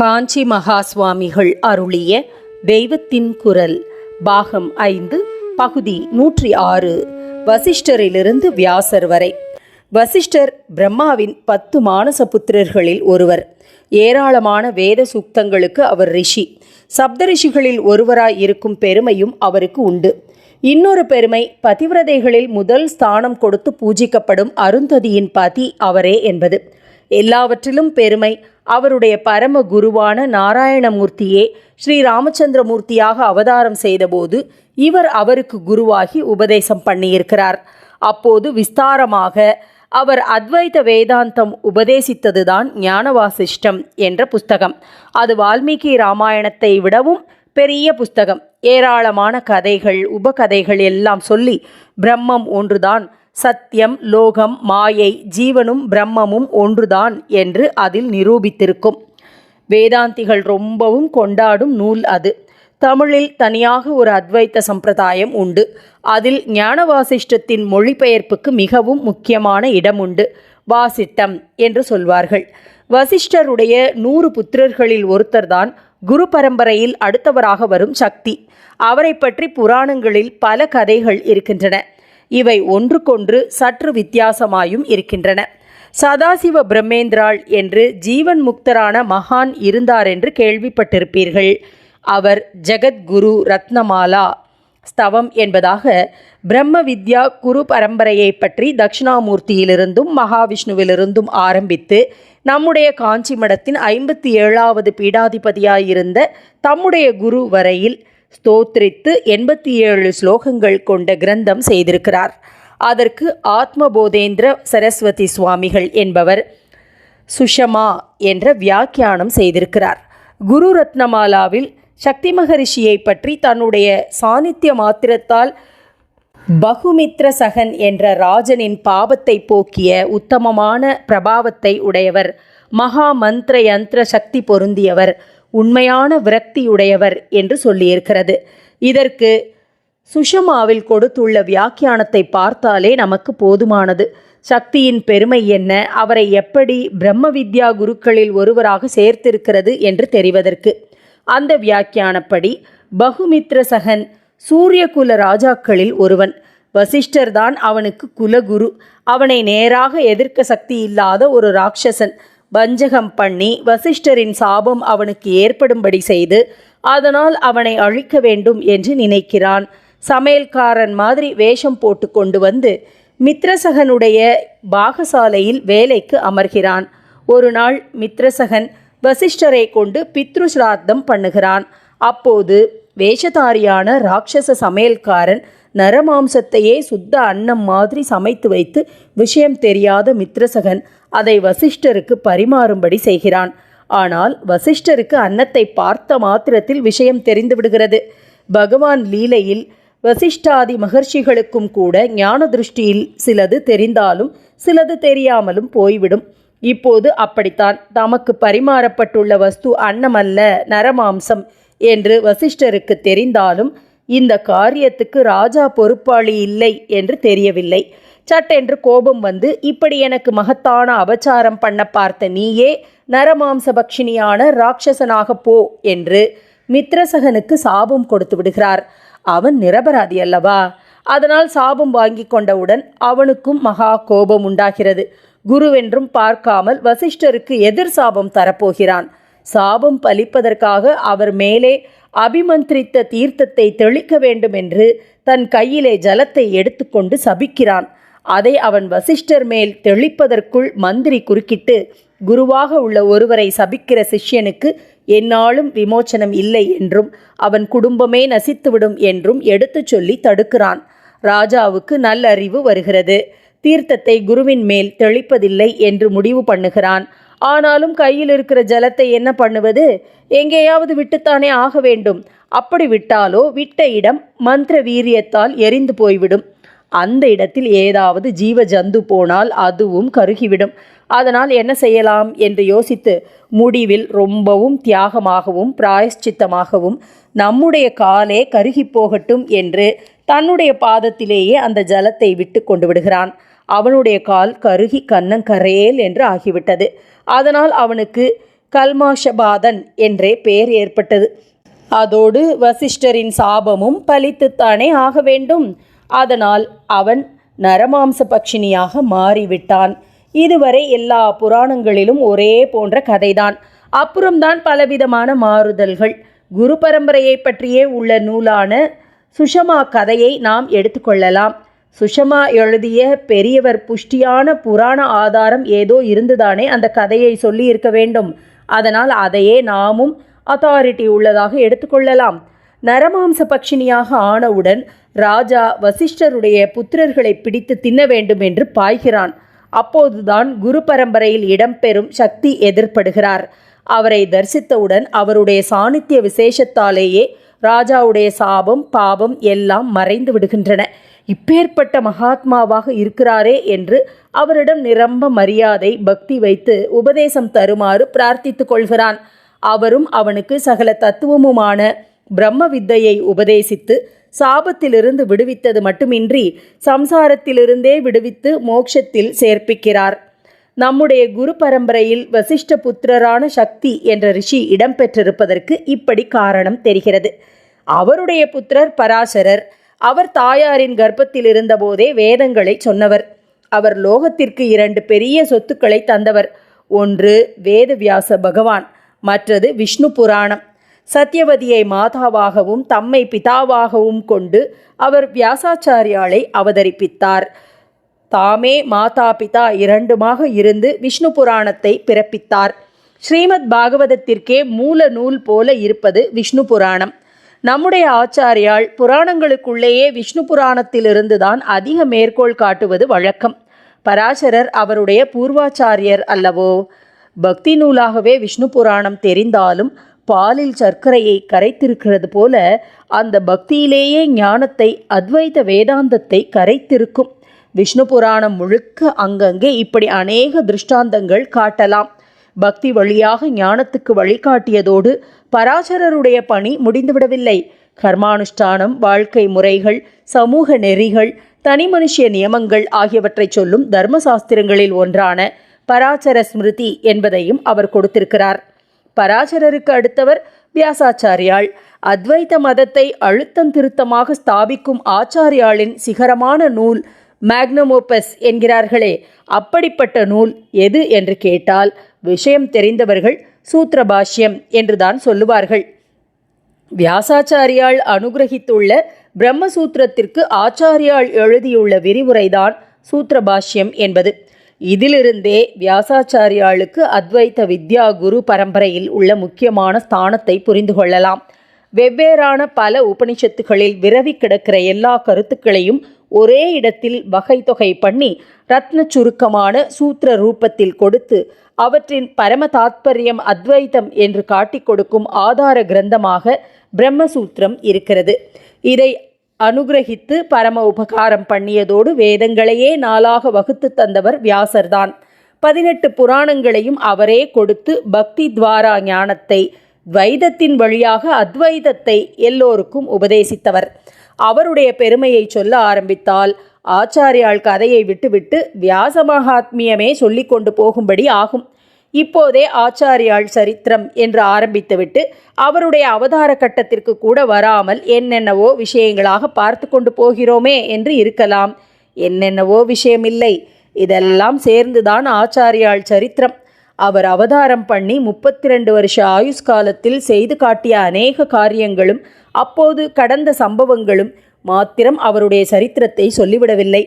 காஞ்சி மகா சுவாமிகள் அருளிய தெய்வத்தின் குரல் பாகம் ஐந்து பகுதி நூற்றி ஆறு வசிஷ்டரிலிருந்து வியாசர் வரை. வசிஷ்டர் பிரம்மாவின் பத்து மானச புத்திரர்களில் ஒருவர். ஏராளமான வேத சூக்தங்களுக்கு அவர் ரிஷி. சப்த ரிஷிகளில் ஒருவராய் இருக்கும் பெருமையும் அவருக்கு உண்டு. இன்னொரு பெருமை பதிவிரதைகளில் முதல் ஸ்தானம் கொடுத்து பூஜிக்கப்படும் அருந்ததியின் பதி அவரே என்பது. எல்லாவற்றிலும் பெருமை அவருடைய பரம குருவான நாராயணமூர்த்தியே ஸ்ரீ ராமச்சந்திரமூர்த்தியாக அவதாரம் செய்தபோது இவர் அவருக்கு குருவாகி உபதேசம் பண்ணியிருக்கிறார். அப்போது விஸ்தாரமாக அவர் அத்வைத வேதாந்தம் உபதேசித்ததுதான் ஞானவாசிஷ்டம் என்ற புஸ்தகம். அது வால்மீகி ராமாயணத்தை விடவும் பெரிய புஸ்தகம். ஏராளமான கதைகள் உபகதைகள் எல்லாம் சொல்லி பிரம்மம் ஒன்றுதான் சத்தியம் லோகம் மாயை ஜீவனும் பிரம்மமும் ஒன்றுதான் என்று அதில் நிரூபித்திருக்கும். வேதாந்திகள் ரொம்பவும் கொண்டாடும் நூல் அது. தமிழில் தனியாக ஒரு அத்வைத்த சம்பிரதாயம் உண்டு. அதில் ஞான வாசிஷ்டத்தின் மொழிபெயர்ப்புக்கு மிகவும் முக்கியமான இடம் உண்டு வாசிட்டம் என்று சொல்வார்கள். வசிஷ்டருடைய நூறு புத்திரர்களில் ஒருத்தர்தான் குரு பரம்பரையில் அடுத்தவராக வரும் சக்தி. அவரை பற்றி புராணங்களில் பல கதைகள் இருக்கின்றன. இவை ஒன்றுக்கொன்று சற்று வித்தியாசமாயும் இருக்கின்றன. சதாசிவ பிரம்மேந்திராள் என்று ஜீவன் முக்தரான மகான் இருந்தார் என்று கேள்விப்பட்டிருப்பீர்கள். அவர் ஜெகத்குரு ரத்னமாலா ஸ்தவம் என்பதாக பிரம்ம வித்யா குரு பரம்பரையை பற்றி தட்சிணாமூர்த்தியிலிருந்தும் மகாவிஷ்ணுவிலிருந்தும் ஆரம்பித்து நம்முடைய காஞ்சி மடத்தின் ஐம்பத்தி ஏழாவது பீடாதிபதியாயிருந்த தம்முடைய குரு வரையில் ஸ்தோத்திரித்து எண்பத்தி ஏழு ஸ்லோகங்கள் கொண்ட கிரந்தம் செய்திருக்கிறார். அதற்கு ஆத்மபோதேந்திர சரஸ்வதி சுவாமிகள் என்பவர் சுஷமா என்ற வியாக்கியானம் செய்திருக்கிறார். குரு ரத்னமாலாவில் சக்தி மகரிஷியை பற்றி தன்னுடைய சாநித்திய மாத்திரத்தால் பகுமித்ர சகன் என்ற ராஜனின் பாவத்தை போக்கிய உத்தமமான பிரபாவத்தை உடையவர் மகா மந்திர யந்திர சக்தி பொருந்தியவர் உண்மையான விரக்தியுடையவர் என்று சொல்லியிருக்கிறது. இதற்கு சுஷமாவில் கொடுத்துள்ள வியாக்கியானத்தை பார்த்தாலே நமக்கு போதுமானது. சக்தியின் பெருமை என்ன? அவரை எப்படி பிரம்ம வித்யா குருக்களில் ஒருவராக சேர்த்திருக்கிறது என்று தெரிவதற்கு. அந்த வியாக்கியானப்படி பகுமித்ர சகன் சூரியகுல ராஜாக்களில் ஒருவன். வசிஷ்டர் தான் அவனுக்கு குலகுரு. அவனை நேராக எதிர்க்க சக்தி இல்லாத ஒரு ராட்சசன். வஞ்சகம் பண்ணி வசிஷ்டரின் சாபம் அவனுக்கு ஏற்படும்படி செய்து அதனால் அவனை அழிக்க வேண்டும் என்று நினைக்கிறான். சமையல்காரன் மாதிரி வேஷம் போட்டு கொண்டு வந்து மித்ரசகனுடைய பாகசாலையில் வேலைக்கு அமர்கிறான். ஒரு நாள் மித்ரசகன் வசிஷ்டரை கொண்டு பித்ரு சிராத்தம் பண்ணுகிறான். அப்போது வேஷதாரியான ராட்சச சமையல்காரன் நரமாம்சத்தையே சுத்த அன்னம் மாதிரி சமைத்து வைத்து விஷயம் தெரியாத மித்ரசகன் அதை வசிஷ்டருக்கு பரிமாறும்படி செய்கிறான். ஆனால் வசிஷ்டருக்கு அன்னத்தை பார்த்த மாத்திரத்தில் விஷயம் தெரிந்து விடுகிறது. பகவான் லீலையில் வசிஷ்டாதி மகர்ஷிகளுக்கும் கூட ஞான திருஷ்டியில் சிலது தெரிந்தாலும் சிலது தெரியாமலும் போய்விடும். இப்போது அப்படித்தான். தமக்கு பரிமாறப்பட்டுள்ள வஸ்து அன்னமல்ல நரமாம்சம் என்று வசிஷ்டருக்கு தெரிந்தாலும் இந்த காரியத்துக்கு ராஜா பொறுப்பாளி இல்லை என்று தெரியவில்லை. சட்டென்று கோபம் வந்து இப்படி எனக்கு மகத்தான அபச்சாரம் பண்ண பார்த்த நீயே நரமாம்ச பக்ஷினியான ராட்சசனாக போ என்று மித்ரசகனுக்கு சாபம் கொடுத்து விடுகிறார். அவன் நிரபராதி அல்லவா? அதனால் சாபம் வாங்கி கொண்டவுடன் அவனுக்கும் மகா கோபம் உண்டாகிறது. குருவென்றும் பார்க்காமல் வசிஷ்டருக்கு எதிர் சாபம் தரப்போகிறான். சாபம் பலிப்பதற்காக அவர் மேலே அபிமந்திரித்த தீர்த்தத்தை தெளிக்க வேண்டும் என்று தன் கையிலே ஜலத்தை எடுத்துக்கொண்டு சபிக்கிறான். அதை அவன் வசிஷ்டர் மேல் தெளிப்பதற்குள் மந்திரி குறுக்கிட்டு குருவாக உள்ள ஒருவரை சபிக்கிற சிஷ்யனுக்கு என்னாலும் விமோச்சனம் இல்லை என்றும் அவன் குடும்பமே நசித்துவிடும் என்றும் எடுத்துச் சொல்லி தடுக்கிறான். ராஜாவுக்கு நல்லறிவு வருகிறது. தீர்த்தத்தை குருவின் மேல் தெளிப்பதில்லை என்று முடிவு பண்ணுகிறான். ஆனாலும் கையில் இருக்கிற ஜலத்தை என்ன பண்ணுவது? எங்கேயாவது விட்டுத்தானே ஆக வேண்டும். அப்படி விட்டாலோ விட்ட இடம் மந்திர வீரியத்தால் எரிந்து போய்விடும். அந்த இடத்தில் ஏதாவது ஜீவ ஜந்து போனால் அதுவும் கருகிவிடும். அதனால் என்ன செய்யலாம் என்று யோசித்து முடிவில் ரொம்பவும் தியாகமாகவும் பிராயஷ்சித்தமாகவும் நம்முடைய காலே கருகி போகட்டும் என்று தன்னுடைய பாதத்திலேயே அந்த ஜலத்தை விட்டு கொண்டு விடுகிறான். அவனுடைய கால் கருகி கன்னங்கரேல் என்று ஆகிவிட்டது. அதனால் அவனுக்கு கல்மாஷபாதன் என்றே பெயர் ஏற்பட்டது. அதோடு வசிஷ்டரின் சாபமும் பலித்துத்தானே ஆக வேண்டும். அதனால் அவன் நரமாம்ச பட்சினியாக மாறிவிட்டான். இதுவரை எல்லா புராணங்களிலும் ஒரே போன்ற கதைதான். அப்புறம்தான் பலவிதமான மாறுதல்கள். குரு பரம்பரையை பற்றியே உள்ள நூலான சுஷமா கதையை நாம் எடுத்துக்கொள்ளலாம் சுஷமா எழுதிய பெரியவர் புஷ்டியான புராண ஆதாரம் ஏதோ இருந்துதானே அந்த கதையை சொல்லி இருக்க வேண்டும். அதனால் அதையே நாமும் அத்தாரிட்டி உள்ளதாக எடுத்துக்கொள்ளலாம் நரமாம்ச பட்சினியாக ஆனவுடன் ராஜா வசிஷ்டருடைய புத்திரர்களை பிடித்து தின்ன வேண்டும் என்று பாய்கிறான். அப்போதுதான் குரு பரம்பரையில் இடம்பெறும் சக்தி எதிர்ப்படுகிறார் அவரை தரிசித்தவுடன் அவருடைய சாணித்திய விசேஷத்தாலேயே ராஜாவுடைய சாபம் பாபம் எல்லாம் மறைந்து விடுகின்றன. இப்பேற்பட்ட மகாத்மாவாக இருக்கிறாரே என்று அவரிடம் நிரம்ப மரியாதை பக்தி வைத்து உபதேசம் தருமாறு பிரார்த்தித்து கொள்கிறான். அவரும் அவனுக்கு சகல தத்துவமுமான பிரம்ம வித்தையை உபதேசித்து சாபத்திலிருந்து விடுவித்தது மட்டுமின்றி சம்சாரத்திலிருந்தே விடுவித்து மோட்சத்தில் சேர்ப்பிக்கிறார். நம்முடைய குரு பரம்பரையில் வசிஷ்ட புத்திரரான சக்தி என்ற ரிஷி இடம்பெற்றிருப்பதற்கு இப்படி காரணம் தெரிகிறது. அவருடைய புத்திரர் பராசரர் அவர் தாயாரின் கர்ப்பத்தில் இருந்தபோதே வேதங்களை சொன்னவர். அவர் லோகத்திற்கு இரண்டு பெரிய சொத்துக்களை தந்தவர். ஒன்று வேதவியாச பகவான் மற்றது விஷ்ணு புராணம். சத்யவதியை மாதாவாகவும் தம்மை பிதாவாகவும் கொண்டு அவர் வியாசாச்சாரியாலை அவதரிப்பித்தார். தாமே மாதா பிதா இரண்டுமாக இருந்து விஷ்ணு புராணத்தை பிறப்பித்தார். ஸ்ரீமத் பாகவதத்திற்கே மூல நூல் போல இருப்பது விஷ்ணு புராணம். நம்முடைய ஆச்சாரியால் புராணங்களுக்குள்ளேயே விஷ்ணு புராணத்திலிருந்து தான் அதிக மேற்கோள் காட்டுவது வழக்கம். பராசரர் அவருடைய பூர்வாச்சாரியர் அல்லவோ? பக்தி நூலாகவே விஷ்ணு புராணம் தெரிந்தாலும் பாலில் சர்க்கரையை கரைத்திருக்கிறது போல அந்த பக்தியிலேயே ஞானத்தை அத்வைத வேதாந்தத்தை கரைத்திருக்கும். விஷ்ணு புராணம் முழுக்க அங்கங்கே இப்படி அநேக திருஷ்டாந்தங்கள் காட்டலாம். பக்தி வழியாக ஞானத்துக்கு வழிகாட்டியதோடு பராசரருடைய பணி முடிந்துவிடவில்லை. கர்மானுஷ்டானம் வாழ்க்கை முறைகள் சமூக நெறிகள் தனி மனுஷிய நியமங்கள் ஆகியவற்றை சொல்லும் தர்மசாஸ்திரங்களில் ஒன்றான பராசர ஸ்மிருதி என்பதையும் அவர் கொடுத்திருக்கிறார். பராசரருக்கு அடுத்தவர் வியாசாச்சாரியாள். அத்வைத மதத்தை அழுத்தம் திருத்தமாக ஸ்தாபிக்கும் ஆச்சாரியாளின் சிகரமான நூல் மேக்னமோபஸ் என்கிறார்களே அப்படிப்பட்ட நூல் எது என்று கேட்டால் விஷயம் தெரிந்தவர்கள் சூத்திரபாஷ்யம் என்றுதான் சொல்லுவார்கள். வியாசாச்சாரியால் அனுகிரகித்துள்ள பிரம்மசூத்திரத்திற்கு ஆச்சாரியால் எழுதியுள்ள விரிவுரைதான் சூத்திரபாஷ்யம் என்பது. இதிலிருந்தே வியாசாச்சாரியாளுக்கு அத்வைத வித்யா குரு பரம்பரையில் உள்ள முக்கியமான ஸ்தானத்தை புரிந்து கொள்ளலாம். வெவ்வேறான பல உபனிஷத்துகளில் விரவி கிடக்கிற எல்லா கருத்துக்களையும் ஒரே இடத்தில் வகை தொகை பண்ணி ரத்ன சுருக்கமான சூத்திர ரூபத்தில் கொடுத்து அவற்றின் பரம தாத்பரியம் அத்வைத்தம் என்று காட்டிக் கொடுக்கும் ஆதார கிரந்தமாக பிரம்மசூத்திரம் இருக்கிறது. இதை அனுகிரகித்து பரம உபகாரம் பண்ணியதோடு வேதங்களையே நாளாக வகுத்து தந்தவர் வியாசர்தான். பதினெட்டு புராணங்களையும் அவரே கொடுத்து பக்தி துவாரா ஞானத்தை துவைதத்தின் வழியாக அத்வைதத்தை எல்லோருக்கும் உபதேசித்தவர். அவருடைய பெருமையை சொல்ல ஆரம்பித்தால் ஆச்சாரியால் கதையை விட்டுவிட்டு வியாச மகாத்மியமே சொல்லிக்கொண்டு போகும்படி ஆகும். இப்போதே ஆச்சாரியாள் சரித்திரம் என்று ஆரம்பித்துவிட்டு அவருடைய அவதார கட்டத்திற்கு கூட வராமல் என்னென்னவோ விஷயங்களாக பார்த்து கொண்டு போகிறோமே என்று இருக்கலாம். என்னென்னவோ விஷயமில்லை. இதெல்லாம் சேர்ந்துதான் ஆச்சாரியாள் சரித்திரம். அவர் அவதாரம் பண்ணி முப்பத்தி ரெண்டு வருஷ ஆயுஷ்காலத்தில் செய்து காட்டிய அநேக காரியங்களும் அப்போது கடந்த சம்பவங்களும் மாத்திரம் அவருடைய சரித்திரத்தை சொல்லிவிடவில்லை.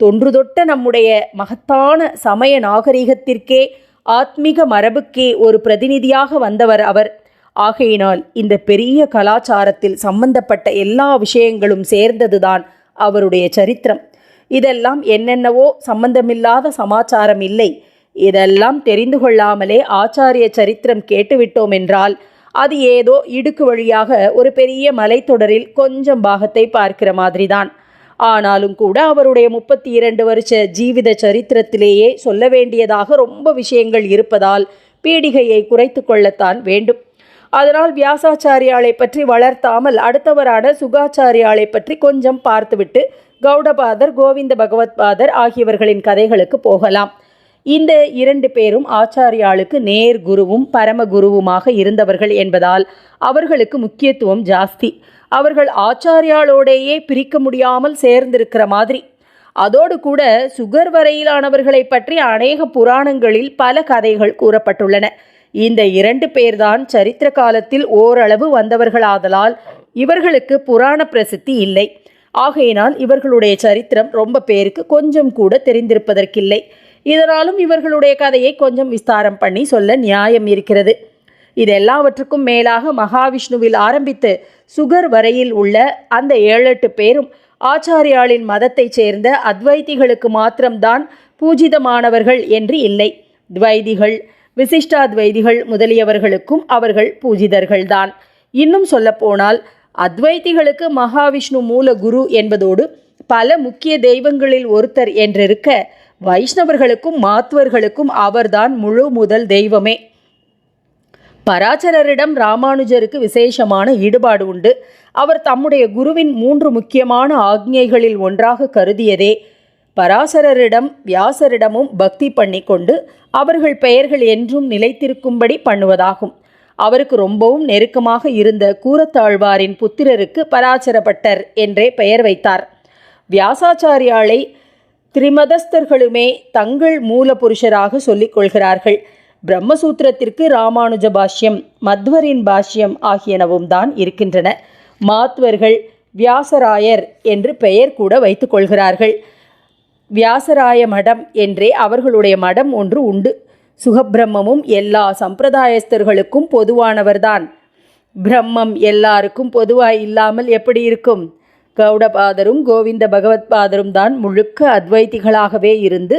தொன்று தொட்ட நம்முடைய மகத்தான சமய நாகரிகத்திற்கே ஆத்மீக மரபுக்கே ஒரு பிரதிநிதியாக வந்தவர் அவர். ஆகையினால் இந்த பெரிய கலாச்சாரத்தில் சம்பந்தப்பட்ட எல்லா விஷயங்களும் சேர்ந்ததுதான் அவருடைய சரித்திரம். இதெல்லாம் என்னென்னவோ சம்பந்தமில்லாத சமாச்சாரம் இல்லை. இதெல்லாம் தெரிந்து கொள்ளாமலே ஆச்சாரிய சரித்திரம் கேட்டுவிட்டோம் என்றால் அது ஏதோ இடுக்கு வழியாக ஒரு பெரிய மலைத்தொடரில் கொஞ்சம் பாகத்தை பார்க்கிற மாதிரிதான். ஆனாலும் கூட அவருடைய முப்பத்தி இரண்டு வருஷ ஜீவித சரித்திரத்திலேயே சொல்ல வேண்டியதாக ரொம்ப விஷயங்கள் இருப்பதால் பீடிகையை குறைத்து கொள்ளத்தான் வேண்டும். அதனால் வியாசாச்சாரியாளை பற்றி வளர்த்தாமல் அடுத்தவரான சுகாச்சாரியாளை பற்றி கொஞ்சம் பார்த்துவிட்டு கௌடபாதர் கோவிந்த பகவத்பாதர் ஆகியவர்களின் கதைகளுக்கு போகலாம். இந்த இரண்டு பேரும் ஆச்சாரியாளுக்கு நேர் குருவும் பரம குருவுமாக இருந்தவர்கள் என்பதால் அவர்களுக்கு முக்கியத்துவம் ஜாஸ்தி. அவர்கள் ஆச்சாரியாளோடையே பிரிக்க முடியாமல் சேர்ந்திருக்கிற மாதிரி. அதோடு கூட சுகர் வரையிலானவர்களை பற்றி அநேக புராணங்களில் பல கதைகள் கூறப்பட்டுள்ளன. இந்த இரண்டு பேர்தான் சரித்திர காலத்தில் ஓரளவு வந்தவர்களாதலால் இவர்களுக்கு புராண பிரசித்தி இல்லை. ஆகையினால் இவர்களுடைய சரித்திரம் ரொம்ப பேருக்கு கொஞ்சம் கூட தெரிந்திருப்பதற்கில்லை. இதனாலும் இவர்களுடைய கதையை கொஞ்சம் விஸ்தாரம் பண்ணி சொல்ல நியாயம் இருக்கிறது. இதெல்லாவற்றுக்கும் மேலாக மகாவிஷ்ணுவில் ஆரம்பித்து சுகர் வரையில் உள்ள அந்த ஏழெட்டு பேரும் ஆச்சாரியாளின் மதத்தைச் சேர்ந்த அத்வைதிகளுக்கு மாத்திரம்தான் பூஜிதமானவர்கள் என்று இல்லை. துவைதிகள் விசிஷ்டாத்வைதிகள் முதலியவர்களுக்கும் அவர்கள் பூஜிதர்கள்தான். இன்னும் சொல்லப்போனால் அத்வைதிகளுக்கு மகாவிஷ்ணு மூல குரு என்பதோடு பல முக்கிய தெய்வங்களில் ஒருத்தர் என்றிருக்க வைஷ்ணவர்களுக்கும் மாத்துவர்களுக்கும் அவர்தான் முழு முதல் தெய்வமே. பராசரரிடம் ராமானுஜருக்கு விசேஷமான ஈடுபாடு உண்டு. அவர் தம்முடைய குருவின் மூன்று முக்கியமான ஆக்ஞைகளில் ஒன்றாக கருதியதே. பராசரரிடம் வியாசரிடமும் பக்தி பண்ணி கொண்டு அவர்கள் பெயர்கள் என்றும் நிலைத்திருக்கும்படி பண்ணுவதாகும். அவருக்கு ரொம்பவும் நெருக்கமாக இருந்த கூரத்தாழ்வாரின் புத்திரருக்கு பராச்சரப்பட்டர் என்றே பெயர் வைத்தார். வியாசாச்சாரியாளை திரிமதஸ்தர்களுமே தங்கள் மூல புருஷராக சொல்லிக் கொள்கிறார்கள். பிரம்மசூத்திரத்திற்கு ராமானுஜ பாஷ்யம் மத்வரின் பாஷ்யம் ஆகியனவும் தான் இருக்கின்றன. மாத்வர்கள் வியாசராயர் என்று பெயர் கூட வைத்து கொள்கிறார்கள். வியாசராய மடம் என்றே அவர்களுடைய மடம் ஒன்று உண்டு. சுகபிரம்மமும் எல்லா சம்பிரதாயஸ்தர்களுக்கும் பொதுவானவர்தான். பிரம்மம் எல்லாருக்கும் பொதுவாய் இல்லாமல் எப்படி இருக்கும்? கௌடபாதரும் கோவிந்த பகவத்பாதரும் தான் முழுக்க அத்வைத்திகளாகவே இருந்து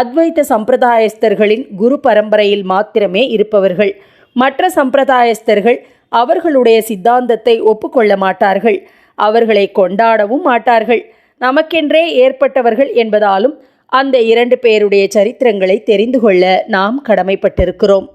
அத்வைத்த சம்பிரதாயஸ்தர்களின் குரு பரம்பரையில் மாத்திரமே இருப்பவர்கள். மற்ற சம்பிரதாயஸ்தர்கள் அவர்களுடைய சித்தாந்தத்தை ஒப்புக்கொள்ள மாட்டார்கள். அவர்களை கொண்டாடவும் மாட்டார்கள். நமக்கென்றே ஏற்பட்டவர்கள் என்பதாலும் அந்த இரண்டு பேருடைய சரித்திரங்களை தெரிந்து கொள்ள நாம் கடமைப்பட்டிருக்கிறோம்.